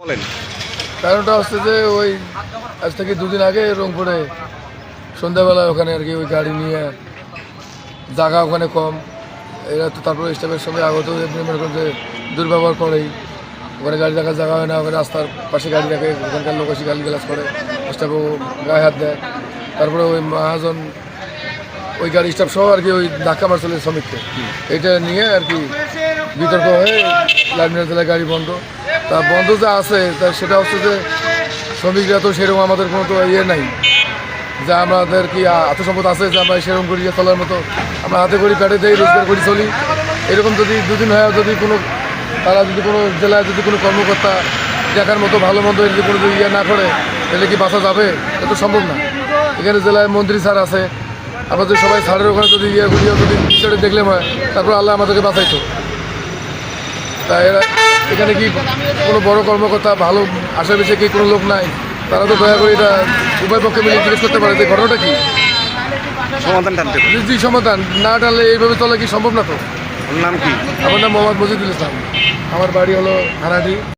বলেন। কারণটা হচ্ছে যে ওই আজ থেকে দুদিন আগে রংপুরে সন্ধ্যাবেলা ওখানে আর কি ওই গাড়ি নিয়ে জায়গা ওখানে কম। এরা তো তারপরে স্টাফের সঙ্গে আগত মনে করেন যে দুর্ব্যবহার করেই। ওখানে গাড়ি রাখার জায়গা হয় না ওখানে রাস্তার পাশে গাড়ি রাখে ওখানকার লোক এসে গালি গালাজ করে স্টাফও গায়ে হাত দেয়। তারপরে ওই মহাজন ওই গাড়ি স্টাফ সহ আর কি ওই ধাক্কা মারছিল শ্রমিককে। এটা নিয়ে আর কি বিতর্ক হয়ে জেলায় গাড়ি বন্ধ। তা বন্ধ যা আছে, তা সেটা হচ্ছে যে শ্রমিকরা তো সেরকম আমাদের কোনো তো ইয়ে নাই। যে আমাদের কি আত্মসম্পদ আছে যে আমরা সেরকম করি চলার মতো আমরা হাতে করি, পেটে দেই, রোজগার করি, চলি। এরকম যদি দুদিন হয় যদি কোনো তারা যদি কোনো জেলায় যদি কোনো কর্মকর্তা দেখার মতো ভালো মন্দ যদি কোনো যদি ইয়ে না করে, তাহলে কি বাঁচা যাবে? এটা তো সম্ভব না। এখানে জেলায় মন্ত্রী স্যার আছে। আমরা যদি সবাই স্যারের ওখানে যদি ইয়ে ঘুরিয়ে যদি দেখলে হয়, তারপর আল্লাহ আমাদেরকে বাঁচাইতো। তা এরা এখানে কি কোনো বড় কর্মকর্তা ভালো আশেপাশে কি কোনো লোক নাই? তারা তো দয়া করে এটা উভয় পক্ষে মিলে জিজ্ঞেস করতে পারে যে ঘটনাটা কি? সমাধান টানতে জি সমাধান। না টানলে এইভাবে চলে কি সম্ভব না তো? নাম কি? আমার নাম মোহাম্মদ মজিদুল ইসলাম। আমার বাড়ি হলো হানাডি।